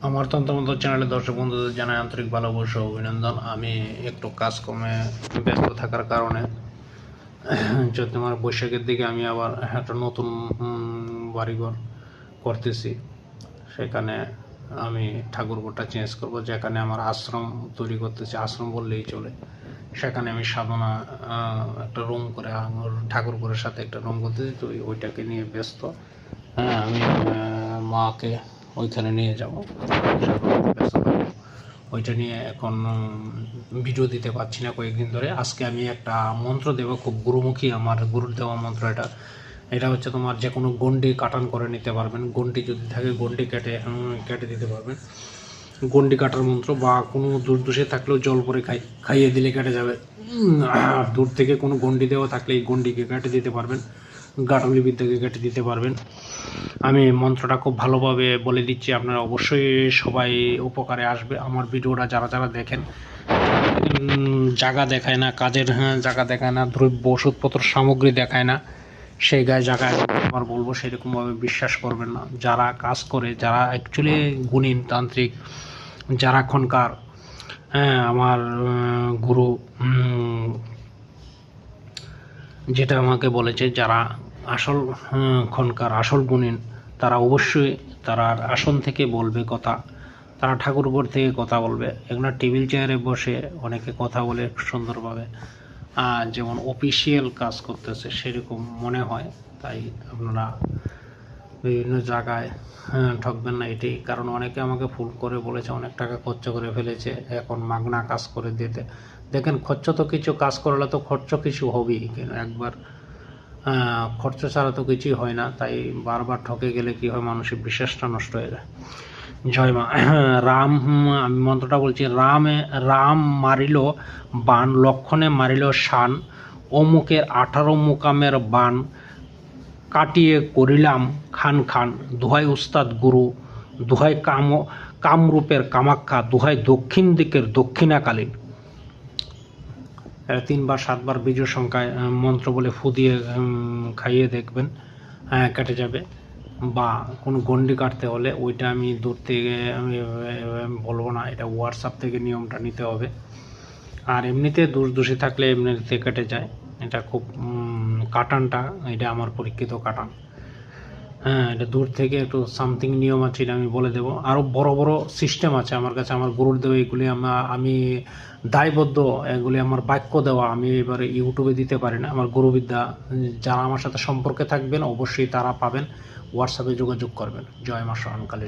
আমার তন্ত্রমন্ত্র চ্যানেলের দর্শক বন্ধুদের জানাই আন্তরিক ভালোবাসা অভিনন্দন। আমি একটু কাজকর্মে ব্যস্ত থাকার কারণে, যদি আমার বৈশাখের দিকে আমি আবার একটা নতুন বাড়িঘর করতেছি, সেখানে আমি ঠাকুরঘরটা চেঞ্জ করব, যেখানে আমার আশ্রম তৈরি করতেছি, আশ্রম বললেই চলে। সেখানে আমি সাধনা একটা রুম করে, আমার ঠাকুরঘরের সাথে একটা রুম করতেছি, তো ওই- ওইটাকে নিয়ে ব্যস্ত। হ্যাঁ আমি মাকে ওইখানে নিয়ে যাব। ওইটা নিয়ে এখন ভিডিও দিতে পারছি না কয়েকদিন ধরে। আজকে আমি একটা মন্ত্র দেবো, খুব গুরুমুখী আমার গুরুর দেওয়া মন্ত্র এটা। এটা হচ্ছে তোমার যে কোনো গন্ডি কাটান করে নিতে পারবেন। গন্ডি যদি থাকে, গন্ডি কেটে কেটে দিতে পারবেন। গন্ডি কাটার মন্ত্র বা কোনো দূর দোষে থাকলেও জল পরে খাই, খাইয়ে দিলে কেটে যাবে। দূর থেকে কোনো গন্ডি দেওয়া থাকলে এই গন্ডিকে কেটে দিতে পারবেন। গাঠলি বিদ্যাকে কেটে দিতে পারবেন। আমি মন্ত্রটা খুব ভালোভাবে বলে দিচ্ছি, আপনারা অবশ্যই সবাই উপকারে আসবে। আমার ভিডিওটা যারা যারা দেখেন জায়গা দেখায় না, কাজের হ্যাঁ জায়গা দেখায় না, দ্রব্য, ওষুধপত্র, সামগ্রী দেখায় না, সেই গায়ে জায়গায় আমার বলব, সেরকমভাবে বিশ্বাস করবেন না। যারা কাজ করে, যারা অ্যাকচুয়ালি গুণীন, তান্ত্রিক, যারা এখনকার হ্যাঁ আমার গুরু যেটা আমাকে বলেছে, যারা আসল খনকার আসল গুণীন তারা অবশ্যই তারা আসন থেকে বলবে কথা তারা ঠাকুরঘর থেকে কথা বলবে। এগুলো টেবিল চেয়ারে বসে অনেকে কথা বলে সুন্দরভাবে। যেমন অফিসিয়াল কাজ করতেছে সেরকম মনে হয় তাই আপনারা বিভিন্ন জায়গায় হ্যাঁ, ঠকবেন না এটাই। কারণ অনেকে আমাকে ফুল করে বলেছে অনেক টাকা খরচ করে ফেলেছে এখন মাগনা কাজ করে দিতে। দেখেন খরচ তো কিছু কাজ করলে তো খরচ কিছু হবেই একবার খরচ ছাড়া তো কিছুই হয় না, তাই বারবার ঠকে গেলে কি হয়, মানুষের বিশ্বাসটা নষ্ট হয়ে যায়। জয় মা, রাম, আমি মন্ত্রটা বলছি, রামে, রাম মারিল বান লক্ষণে মারিল শান, অমুকের আঠারো মুকামের বান কাটিয়ে করিলাম খান খান, দুহাই উস্তাদ গুরু, দুহাই কাম, কামরূপের কামাখ্যা, দুহাই দক্ষিণ দিকের দক্ষিণাকালীন। তিনবার, সাতবার বীজের সংখ্যায় মন্ত্র বলে ফু দিয়ে খাইয়ে দেখবেন হ্যাঁ কেটে যাবে। বা কোনো গন্ডি কাটতে হলে ওইটা আমি দূর থেকে, আমি বলব না, এটা হোয়াটসঅ্যাপ থেকে নিয়মটা নিতে হবে। আর এমনিতে দোষ দোষী থাকলে এমনিতে কেটে যায়। এটা খুব কাটানটা, এটা আমার পরীক্ষিত কাটান। হ্যাঁ এটা দূর থেকে একটু সামথিং নিয়ম আছে এটা আমি বলে দেবো। আরও বড় বড় সিস্টেম আছে আমার কাছে, আমার গুরুর দেওয়া, এগুলি আমার, আমি দায়বদ্ধ, এগুলি আমার বাক্য দেওয়া, আমি এবারে ইউটিউবে দিতে পারি না। আমার গুরুবিদ্যা, যারা আমার সাথে সম্পর্কে থাকবেন, অবশ্যই তারা পাবেন। হোয়াটসঅ্যাপে যোগাযোগ করবেন। জয় মা সহনকালী